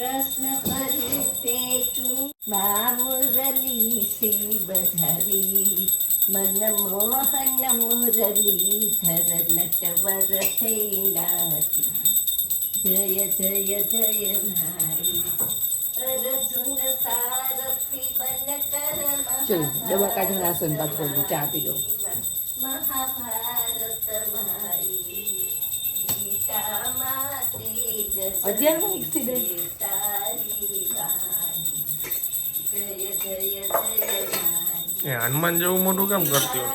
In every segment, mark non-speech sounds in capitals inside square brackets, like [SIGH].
ફરતે તું બામુરલી શ્રી બજાવી મન મોહન મુરલી ધર નટવર થઈ નાચી જય જય જય ભાઈ ચલો દવા ચા આપી દો મહાભારત મારી. ગીતા માતે અત્યારમાં એક્સિડન્ટ તારી વાણી. જય જય જય ભાઈ એ હનુમાન જેવું મોટું કેમ કરતી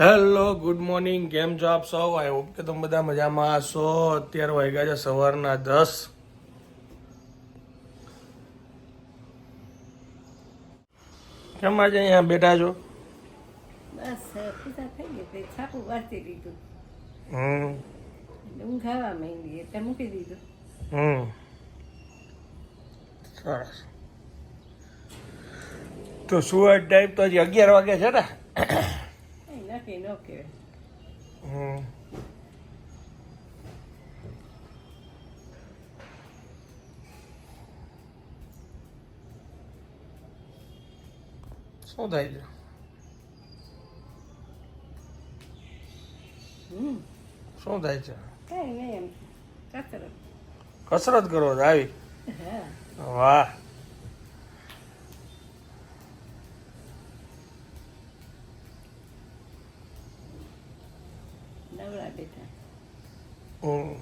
હેલો ગુડ મોર્નિંગ. કેમ છો આપ સૌ? આઈ હોપ કે તમે બધા મજામાં હશો. અત્યારે વાગ્યા છે સવારના દસ. કેમ આજે અહીંયા બેઠા છો? બસ પૂજા થઈ ગઈ છાપું વાંચી દીધું. હમ. એટલે ઊંઘ આવવા માંડી એટલે મૂકી દીધું. હમ. સરસ. તો સુરત ટાઈપ તો હજી અગિયાર વાગે છે ને? નક્કી ન કહેવાય. હમ. શું થાય છે? શું થાય છે? કઈ નહીં એમ. કસરત. કસરત કરો છો આવી? વાહ. નવરા બેઠા. હમ.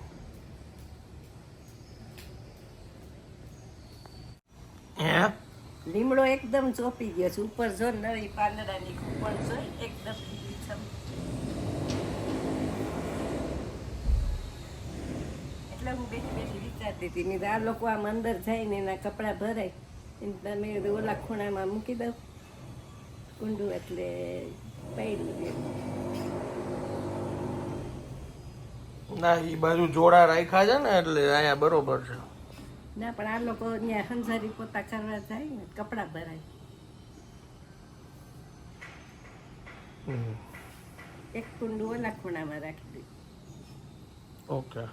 લીમડો એકદમ ચોપી ગયો છે. ઉપર જો નવી પાંદડાની ઉપર જો એકદમ લીલીછમ. એટલે હું બેઠી હતી નહીં આ લોકો આમ અંદર જાય ને એના કપડાં ભરાય. એને તમે ઓલા ખૂણામાં મૂકી દઉં. કુંડું એટલે ના એ બાજુ જોડા રાખ્યા છે ને એટલે અહીંયા બરોબર છે. ના પણ આ લોકો ત્યાં હંસારી પોતા કરવા જાય ને કપડાં ભરાય. એક કુંડું ઓલા ખૂણામાં રાખી દીધું ઓકે.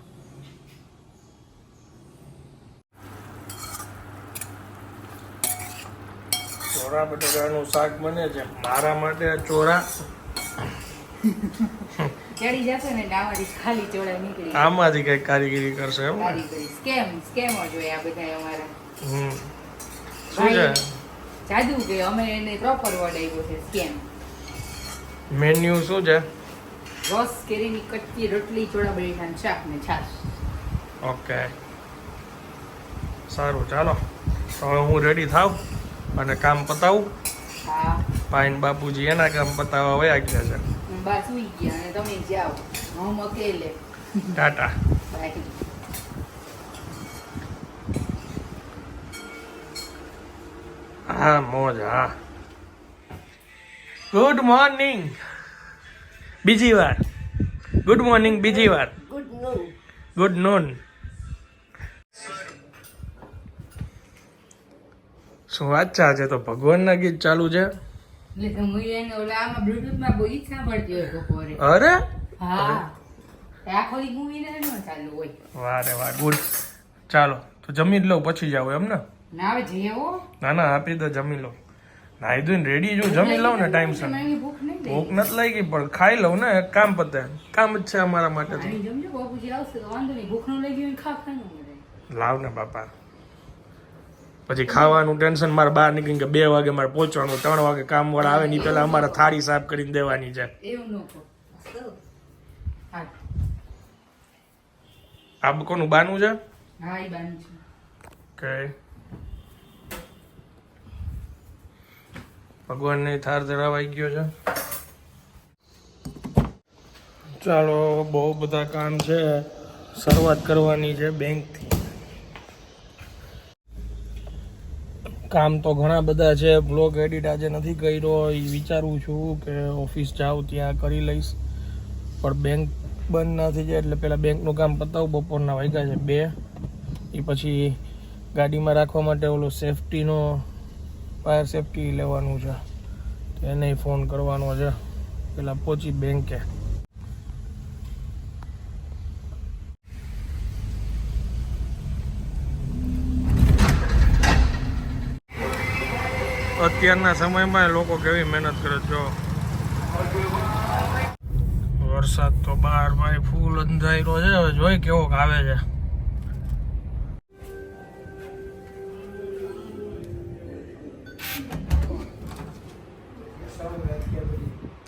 ચોરા બટાકાનું શાક બને છે. મારા માટે ચોરા ચડી જશે ને ડાવાડી ખાલી ચોળા નીકળી આમાંથી કઈ કારીગીરી કરશે એમ સ્કેમ સ્કેમ જ આ બધા અમારા? હમ. શું છે? જાદુ કે અમે એને પ્રોપર વર્ડ આવ્યો છે સ્કેમ મેન્યુ શું છે? રોસ કેરીની કચ્ચી રોટલી ચોળા બટેટાનું શાક ને છાશ. ઓકે સારું ચાલો. તો હવે હું રેડી થાવ? અને કામ પતાવું? ભાઈ બાપુજી એના કામ પતાવવા વયા ગયા છે. હું સુઈ ગયા અને તમે જાઓ. હું અકેલે. ટાટા. હા મોજ હા. ગુડ મોર્નિંગ બીજી વાર. ગુડ મોર્નિંગ બીજી વાર. ગુડ નૂન ગુડ નૂન શું વાત છે? આજે તો ભગવાનના ગીત ચાલુ છે. અરે? વારે વાહ ગુડ. ચાલો તો જમી જ લઉં પછી જાવ એમ ને? ના ના ના આપી દો જમી લઉં નાહી ધોઈને રેડી જો જમી લઉં ને ટાઈમ સર ભૂખ નથી લાગી પણ ખાઈ લઉં ને કામ પતે. કામ જ છે અમારા માટે લાવ ને બાપા. પછી ખાવાનું ટેન્શન મારે બહાર નીકળીને કે બે વાગે મારે પહોંચવાનું ત્રણ વાગે કામ વાળા આવે ને પેલા અમારે થાળી સાફ કરીને દેવાની છે. આ કોનું બાનું છે? બાનું કે ભગવાનને થાર ધરાવાઈ ગયો છે. ચાલો બહુ બધા કામ છે. શરૂઆત કરવાની છે બેંકથી. કામ તો ઘણા બધા છે. બ્લોગ એડિટ આજે નથી કર્યો. એ વિચારું છું કે ઓફિસ જાઉં ત્યાં કરી લઈશ. પણ બેંક બંધ ના થઈ જાય એટલે પહેલાં બેંકનું કામ પતાવું. બપોરના વાગ્યા છે બે. એ પછી ગાડીમાં રાખવા માટે ઓલો સેફટીનો ફાયર સેફટી લેવાનું છે. એને ફોન કરવાનો છે. પેલા પહોંચી બેંકે અત્યારના સમયમાં લોકો કેવી મહેનત કરે જો. વરસાદ તો બહાર ભાઈ, ફૂલ અંધારો છે, હવે જોઈ કેવો આવે છે.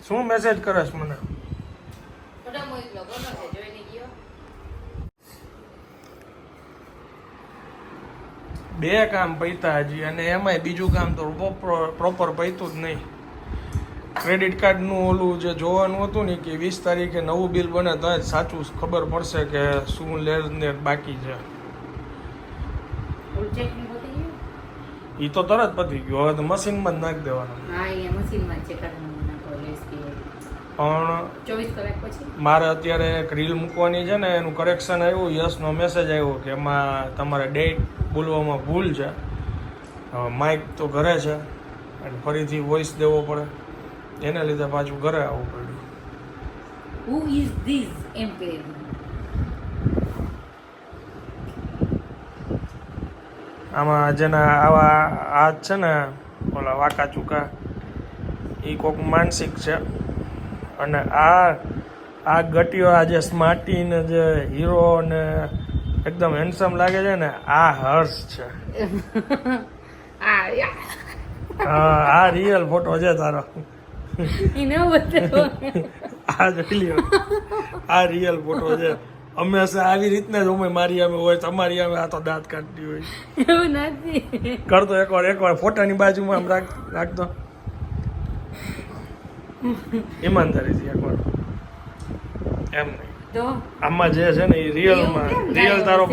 શું મેસેજ કરસ મને ફોટા મોકલો કોનો છે જોઈને ગયો બે કામ પૈતા હજી અને એમાંય બીજું કામ તો પ્રોપર પૈતું જ નહીં. ક્રેડિટ કાર્ડનું ઓલું જે જોવાનું હતું ને કે વીસ તારીખે નવું બિલ બને તો જ સાચું ખબર પડશે કે શું લેર બાકી છે. ની પતી ગયું? એ તો તરત પતી ગયો. હવે તો મશીનમાં જ નાખી દેવાનું. હા મશીનમાં કરવાનું નાખો લેસ કે પણ મારે અત્યારે એક રીલ મૂકવાની છે ને એનું કરેક્શન આવ્યું યસનો મેસેજ આવ્યો કે એમાં તમારે ડેટ બોલવામાં ભૂલ છે. માઇક તો ઘરે છે અને ફરીથી વોઇસ દેવો પડે. એને લીધે પાછું ઘરે આવવું પડ્યું. હુ ઇઝ ધીસ એમ આમાં જેના આવા હાથ છે ને ઓલા વાંકા ચૂકા એ કોક માનસિક છે. અને આ આ ગટીઓ આ જે સ્માર્ટી ને જે હીરો ને એકદમ હેન્ડસમ લાગે છે ને આ હર્ષ છે. [LAUGHS] આ રિયલ ફોટો છે તારો. આ જોઈ લ્યો આ રિયલ ફોટો છે. હંમેશા આવી રીતના જ અમે મારી અમે હોય તમારી અમે આ તો દાંત કાઢતી હોય. એવું નથી. કરતો એકવાર એકવાર ફોટાની બાજુમાં આમ રાખ રાખતો ઈમાનદારીથી એકવાર એમ નહીં. તો? આમાં જે છે ને એ રિયલમાં રિયલ તારો?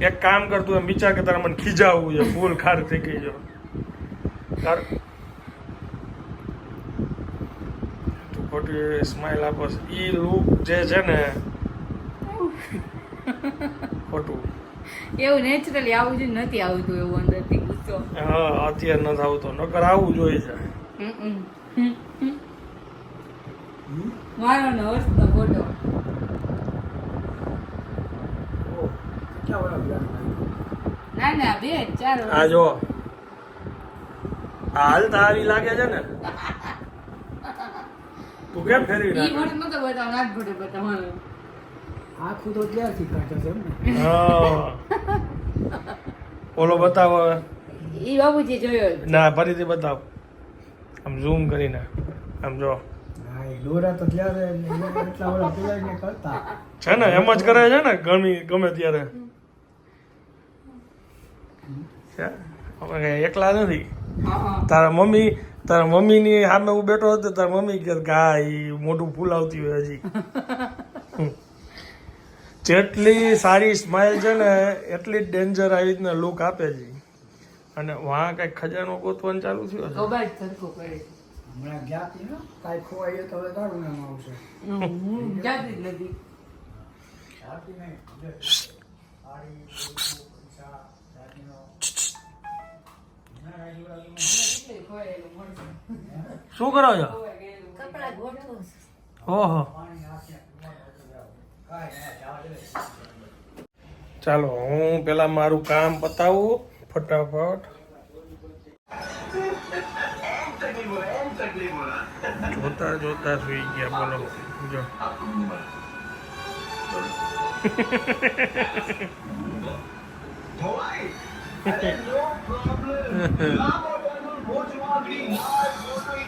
એક કામ કરતું એમ વિચાર કે તારે મને ખીજાવવું છે ફૂલ ખાર થઈ ગઈ છે. તાર તું ખોટી સ્માઈલ આપો એ લુક જે છે ને ખોટું. એવું નેચરલી આવું જ નથી આવતું એવું અંદરથી ગુસ્સો. હા અત્યારે નથી આવતો. નકર આવું જોઈએ છે. મારો ને હર્ષનો ફોટો ના ના બે ચાર. આ જો હાલ તો આવી લાગે છે ને. તું કેમ ફેરવી નાખે? બતાવો આખું તો ત્યારથી કાઢે છે એમ હા. ઓલો બતાવો. ઈ બાબુજી જોયો. ના ફરીથી બતાવ. આમ ઝૂમ કરીને. આમ જો. ને છે ને એમ જ કરે છે ને ગમી ગમે ત્યારે. એકલા નથી. તારા મમ્મી તારા મમ્મીની સામે હું બેઠો હતો તારા મમ્મી કે હા એ મોઢું ફૂલાવતી હોય હજી. જેટલી સારી સ્માઇલ છે ને એટલી જ ડેન્જર આવી રીતના લુક આપે છે. અને વાં કઈ ખજાનો ગોતવાનું ચાલુ થયું હા. છે કબાટ સરખું કરે છે. હમણાં ગયા હતી ને કાંઈ ખોવાઈએ તો હવે તારું નામ આવશે હું જાતી જ નથી. શું કરો છું. ઓહો ચાલો હું પેલા મારું કામ પતાવું ફટાફટ જોતા જોતા સુઈ ગયા બોલો જો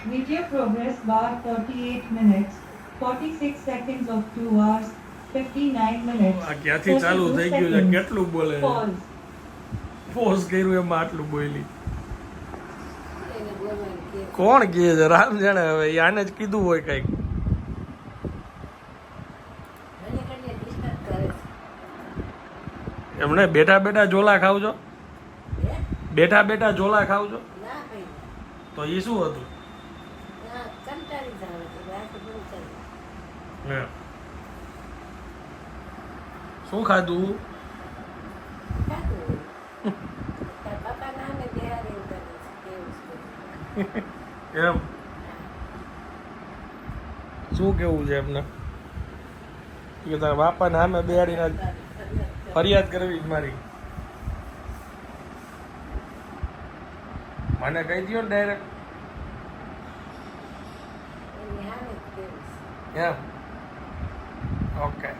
Media progress bar 48 minutes, 46 seconds of 2 hours, 59 minutes. આ ક્યાંથી ચાલુ થઈ ગયું છે કેટલું બોલે Pause. પોઝ કર્યું એમાં આટલું બોલી. કોણ કહે છે? રામ જાણે હવે આને જ કીધું હોય કંઈક. એમને બેઠા બેઠા ઝોલા ખાવ છો બેઠા બેઠા ઝોલા ખાવ છો તો એ શું હતું. શું ખાધું ખાતું હોય. તારા બાપા નામે બિહારી એવું કરે છે, એવું છે. [LAUGHS] એમ? શું કેવું છે એમને? કે તારા બાપાને સામે બેહાડીને ફરિયાદ કરવી મારી. મને કહી દો ને ડાયરેક્ટ એમ? હામે જ કહીશ. એમ ઓકે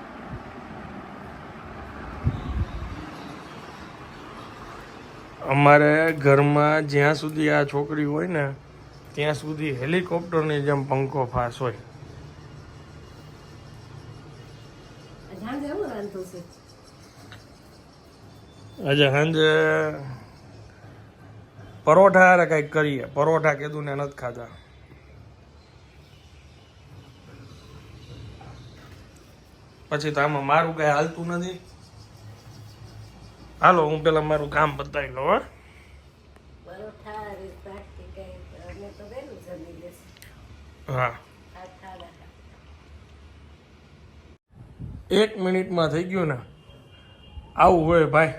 અમારે ઘરમાં જ્યાં સુધી આ છોકરી હોય ને ત્યાં સુધી હેલિકોપ્ટરની જેમ પંખો ફાસ હોય. આજે સાંજે પરોઠા અરે કંઈક કરીએ. પરોઠા કીધું ને નથી ખાધા. પછી તો આમાં મારું કઈ હાલતું નથી. હાલો હું પેલા મારું કામ બતાવી લઉં હો. હા. એક મિનિટમાં થઈ ગયું ને. આવું હોય ભાઈ.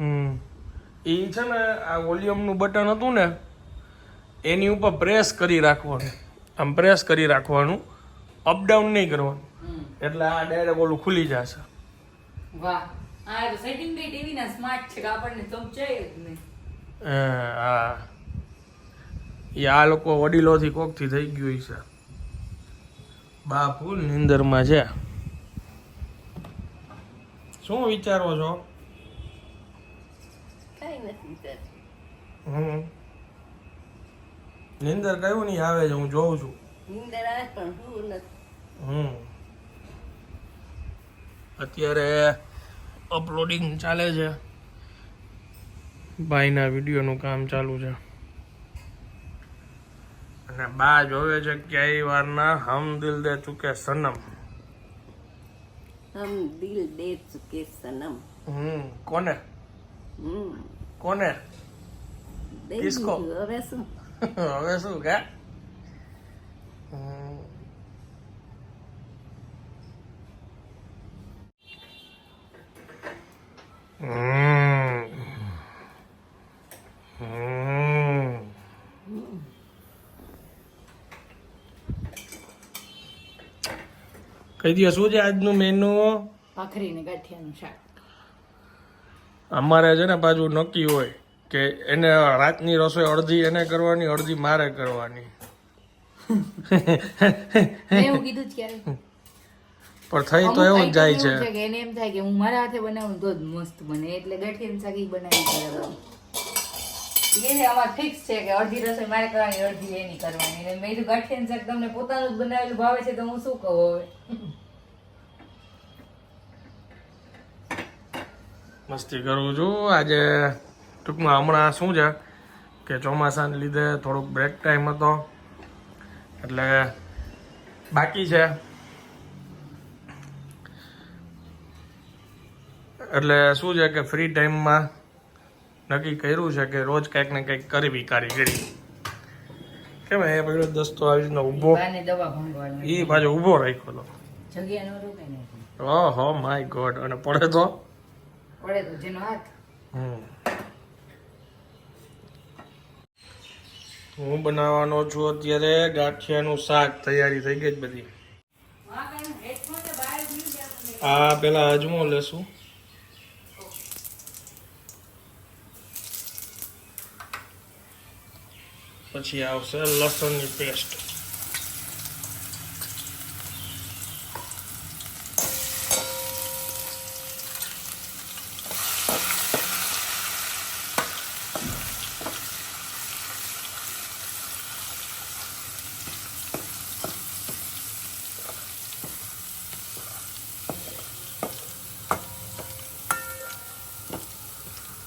હમ. એ છે ને આ વોલ્યુમનું બટન હતું ને એની ઉપર પ્રેસ કરી રાખવાનું. આમ પ્રેસ કરી રાખવાનું. અપડાઉન નહીં કરવાનું. એટલે આ ડાયરેક્ટ ઓલું ખુલી જશે. વાહ. આ તો સેટિંગ બી ટીવી ના સ્માર્ટ છે કે આપણને સમજાય જ નહીં. હા. એ આ લોકો વડીલોથી કોકથી થઈ ગયું છે. બા ફૂલ નિંદરમાં છે. શું વિચારો છો? કઈ નથી હમ. નિંદર કયું નહીં આવે છે હું જોઉં છું. નીંદર આવે પણ હું નથી. હમ. અત્યારે અપલોડિંગ ચાલે છે. ભાઈના વિડીયોનું કામ ચાલુ છે. અને બા જોવે છે ક્યાંય વારના હમ દિલ દે ચૂકે સનમ. હમ દિલ દે ચુકે સનમ. હમ કોને? હમ. કોને? કિસકો? હવે શું? [LAUGHS] હવે શું કે હમ. હમ. હમ. કહી દો શું છે આજનું મેનુ ભાખરી ને ગાંઠિયાનું શાક. અમારે છે ને પાછું નક્કી હોય કે એને રાતની રસોઈ અડધી એને કરવાની અડધી મારે કરવાની. [LAUGHS] એવું કીધું જ ક્યારે પણ થઈ તો એવું જ જાય છે. કે એને એમ થાય કે હું મારા હાથે બનાવું તો જ મસ્ત બને. એટલે ગાંઠિયાનું શાકી બનાવી એને અમાર ફિક્સ છે કે અડધી રસોઈ મારે કરવાની અડધી એની કરવાની. એટલે મેં કીધું ગાંઠિયાનું શાક તમને પોતાનું જ બનાવેલું ભાવે છે તો હું શું કહું હવે? મસ્તી કરું છું. આજે ટૂંકમાં હમણાં શું છે કે ચોમાસાને લીધે થોડોક બ્રેક ટાઈમ હતો. એટલે બાકી છે. એટલે શું છે કે ફ્રી ટાઈમમાં નક્કી કર્યું છે કે રોજ કંઈક ને કંઈક કરવી કારીગરી કેમ એ પેલો દસ્તો આવી રીતના ઊભો એ પાછો ઊભો રાખ્યો હતો ઓહો માય ગોડ અને પડે તો? પડે તો જેનો હાથ. હમ. હું બનાવવાનો છું અત્યારે ગાંઠિયાનું શાક. તૈયારી થઈ ગઈ જ બધી. આ પેલા અજમો લેશું. પછી આવશે લસણની પેસ્ટ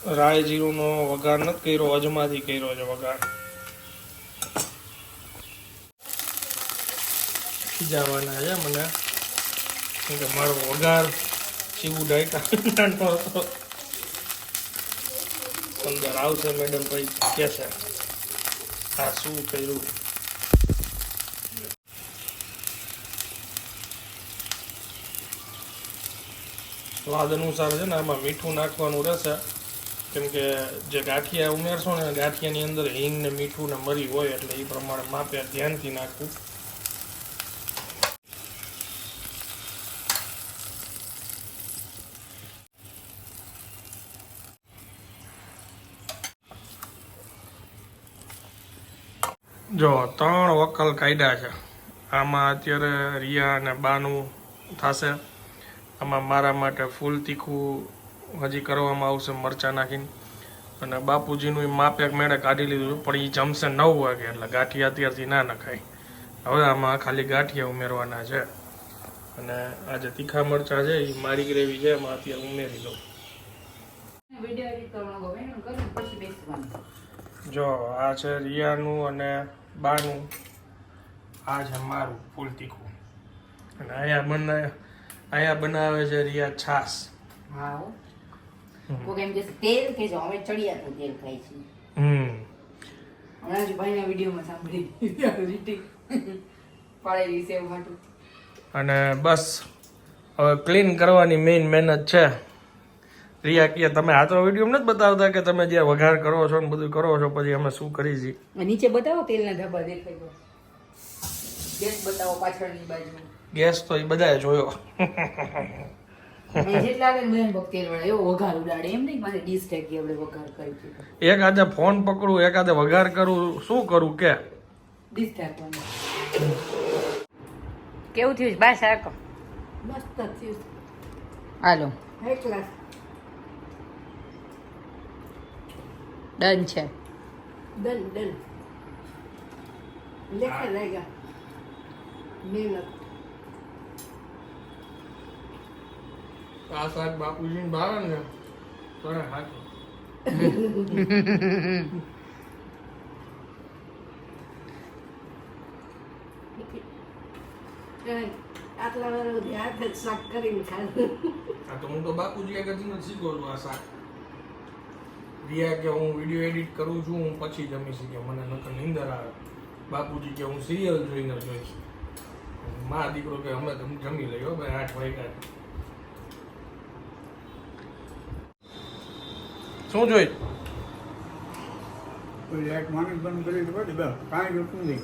રાય જીરુંનો વઘાર નથી કર્યો અજમાથી કર્યો છે વઘાર. ખીજાવાના છે મને. કેમ કે મારો વઘાર શિવું ડાયકા હતો. અંદર આવશે મેડમ ભાઈ, કહેશે. આ શું કર્યું? સ્વાદ અનુસાર છે ને આમાં મીઠું નાખવાનું રહેશે. કેમ કે જે ગાંઠિયા ઉમેરશો ને ગાંઠિયાની અંદર હિંગ ને મીઠું ને મરી હોય એટલે એ પ્રમાણે માપે ધ્યાનથી નાખવું. જો ત્રણ વકલ કાયદા છે. આમાં અત્યારે રિયા અને બાનું થશે. આમાં મારા માટે ફૂલ તીખું હજી કરવામાં આવશે મરચાં નાખીને. અને બાપુજીનું માપેક મેળે કાઢી લીધું પણ એ જમશે નવ વાગે એટલે ગાંઠિયા અત્યારથી ના નખાય. હવે આમાં ખાલી ગાંઠિયા ઉમેરવાના છે. અને આ જે તીખા મરચાં છે એ મારી ગ્રેવી છે એમાં અત્યારે ઉમેરી દઉં બેસવાનું. જો આ છે રિયાનું અને બાનું આ છે મારું ફૂલ તીખું. અને અહીંયા બના અહીંયા બનાવે છે રિયા છાસ હા હો કોક એમ કહેશે તેલ કે જો અમે ચડિયાતું તેલ ખાઈ છીએ. હમ. હમણાં જ ભાઈના વિડીયોમાં સાંભળી રીટી પાડેલી સેવ હાટું. અને બસ હવે ક્લીન કરવાની મેઇન મહેનત છે. રિયા કહે તમે આ તો વીડિયો નથી બતાવતા કે તમે જે વઘાર કરો છો ને બધું કરો છો પછી અમે શું કરી છીએ નીચે બતાવો તેલના ધાબા દેખાય ગેસ બતાવો પાછળની બાજુ. ગેસ તો એ બધાએ જોયો. અને જેટલા આવે ને બધા તેલ વડે એવો વઘાર ઉડાડે. એમ નહીં મારે ડીશ ટેકી આપણે વઘાર કરી છે. એક હાથે ફોન પકડું એક હાથે વઘાર કરું શું કરું કે? કેવું થયું બસ શાક મસ્ત થયું. હાલો. ડન છે. Done done. લેખા લાગ્યા. મહેનત. આ શાક બાપુજી બહાર ને? તો હાથ આટલા વાર જ શાક કરીને ખાધું. આ તો હું તો બાપુજી આગળથી જ શીખો આ શાક. રિયા કે હું વીડિયો એડિટ કરું છું હું પછી જમી કે મને નકર નિંદર આવે. બાપુજી કે હું સિરિયલ જોઈને જોઈશ. મા દીકરો કે અમે તમે જમી લઈએ હો ભાઈ આઠ વાગ્યા શું જોઈ? લાઈટ માણસ બંધ કરી બસ કાંઈ જોતું નહીં.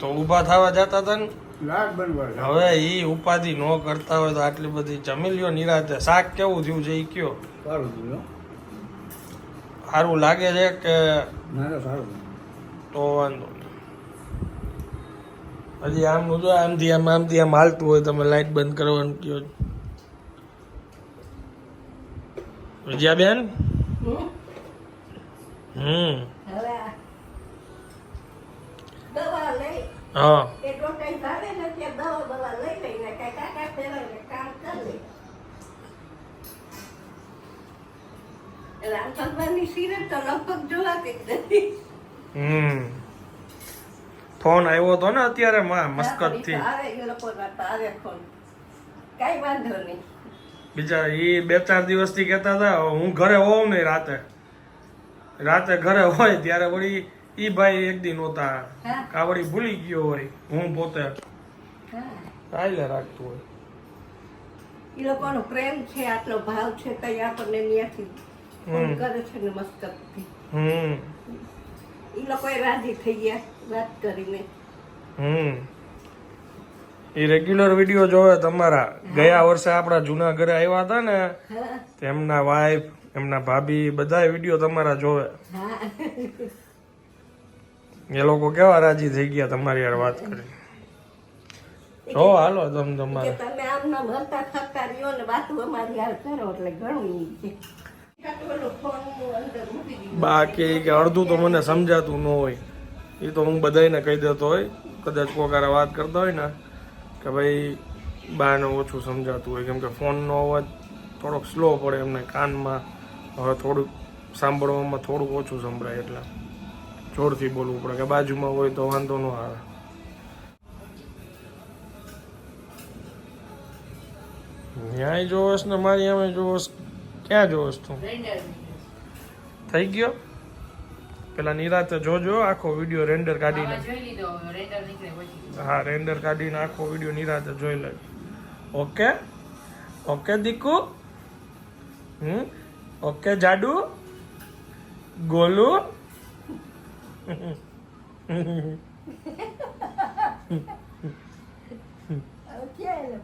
તો ઊભા થવા જતા હતા ને? લાઈટ બંધ હવે એ ઉપાધિ ન કરતા હોય તો આટલી બધી જમી લ્યો નિરાતે. શાક કેવું થયું છે એ કયો? સારું થયું. સારું લાગે છે કે તો વાંધો નહીં. હજી આમ જો આમથી આમ આમથી આમ હાલતું હોય તમે લાઈટ બંધ કરવાનું કયો વિજયા બેન હમ. હા એ ટોટાઈ ભાવે ને ત્યાં દવા દવા લઈ લઈને કઈ કાકા ફેરવીને કામ કરી લે રામ ભગવાનની સિરત તો લગભગ જોવાતી જ નથી. હમ. ફોન આવ્યો હતો ને અત્યારે મસ્કતથી. આવે એ લોકોના આવે ફોન. કાંઈ વાંધો નહીં. બીજા એ બે ચાર દિવસથી કેતા હતા હું ઘરે હોઉં ને રાતે. રાતે ઘરે હોય ત્યારે વળી ઈ ભાઈ એક દિન નહોતા. કા વળી ભૂલી ગયો હોય હું પોતે હા. રાખતું હોય. એ લોકોનો પ્રેમ છે આટલો ભાવ છે કઈ આપણને ત્યાંથી ફોન હમ. કરે છે ને મસ્કતથી હમ. એ લોકોએ રાજી થઈ ગયા વાત કરીને. હમ. એ રેગ્યુલર વીડિયો જોવે તમારા. ગયા વર્ષે આપણા જૂના ઘરે આવ્યા હતા ને તેમના વાઈફ એમના ભાભી બધા વીડિયો તમારા જોવે. એ લોકો કેવા રાજી થઈ ગયા તમારી યાર વાત કરી જો હાલો તમ તમારે. તમે આમના ભરતા થતા રહ્યો ને વાતો અમારી યાર કરો એટલે ઘણું છે. બાકી કે અડધું તો મને સમજાતું ન હોય. એ તો હું બધાને કહી દેતો હોય. કદાચ કોકારે વાત કરતા હોય ને, કે ભાઈ, બાને ઓછું સમજાતું હોય. કેમ કે ફોનનો અવાજ થોડોક સ્લો પડે એમને કાનમાં. હવે થોડુંક સાંભળવામાં થોડુંક ઓછું સંભળાય એટલે. જોરથી બોલવું પડે, કે બાજુમાં હોય તો વાંધો ન આવે. ન્યાય જોવસ ને મારી અમે જોવસ ક્યાં જોવસ તું? થઈ ગયો? પેલા નિરાતે જોજો આખો વીડિયો રેન્ડર કાઢીને. જોઈ લીધો રેન્ડર નીકળે પછી. હા રેન્ડર કાઢીને આખો વીડિયો નિરાતે જોઈ લે ઓકે? ઓકે દીકુ? હમ? ઓકે જાડુ? ગોલુ? [LAUGHS]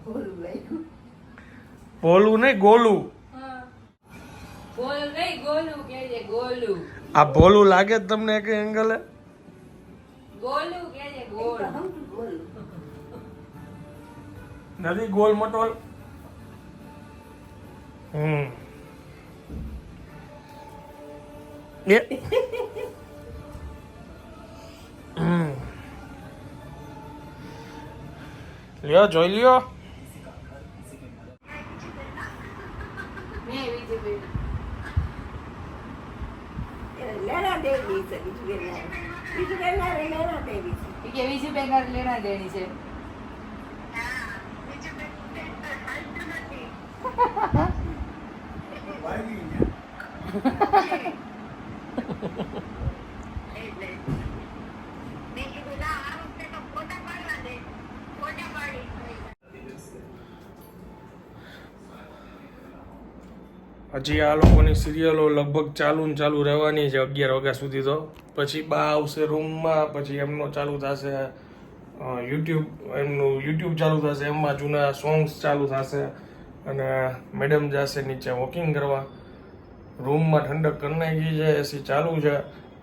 ભોલું નહીં ગોલું ગોલું નહીં ગોલું કે છે ગોલું આ ભોલું લાગે જ તમને એક એંગલે? નથી ગોલ. મટોલ હમ. એ. હમ. લ્યો જોઈ લ્યો મેં બીજું બે એને લેણા દેવી છે બીજું બેન બીજું બેન લેણા દેવી છે. કે બીજું બેંગાર લેણા દેણી છે. [LAUGHS] હજી આ લોકોની સિરિયલો લગભગ ચાલુ ને ચાલુ રહેવાની છે અગિયાર વાગ્યા સુધી તો. પછી બા આવશે રૂમમાં, પછી એમનો ચાલુ થશે યુટ્યુબ એમનું યુટ્યુબ ચાલુ થશે એમાં જૂના સોંગ્સ ચાલુ થશે અને મેડમ જશે નીચે વોકિંગ કરવા. રૂમમાં ઠંડક કરી નાખી છે, એસી ચાલુ છે.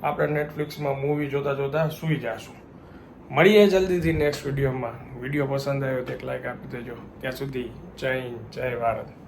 આપણે નેટફ્લિક્સમાં મૂવી જોતા જોતા સૂઈ જશું. મળીએ જલ્દીથી નેક્સ્ટ વિડીયોમાં. વીડિયો પસંદ આવ્યો તો એક લાઈક આપી દેજો. ત્યાં સુધી જય હિન્દ, જય ભારત.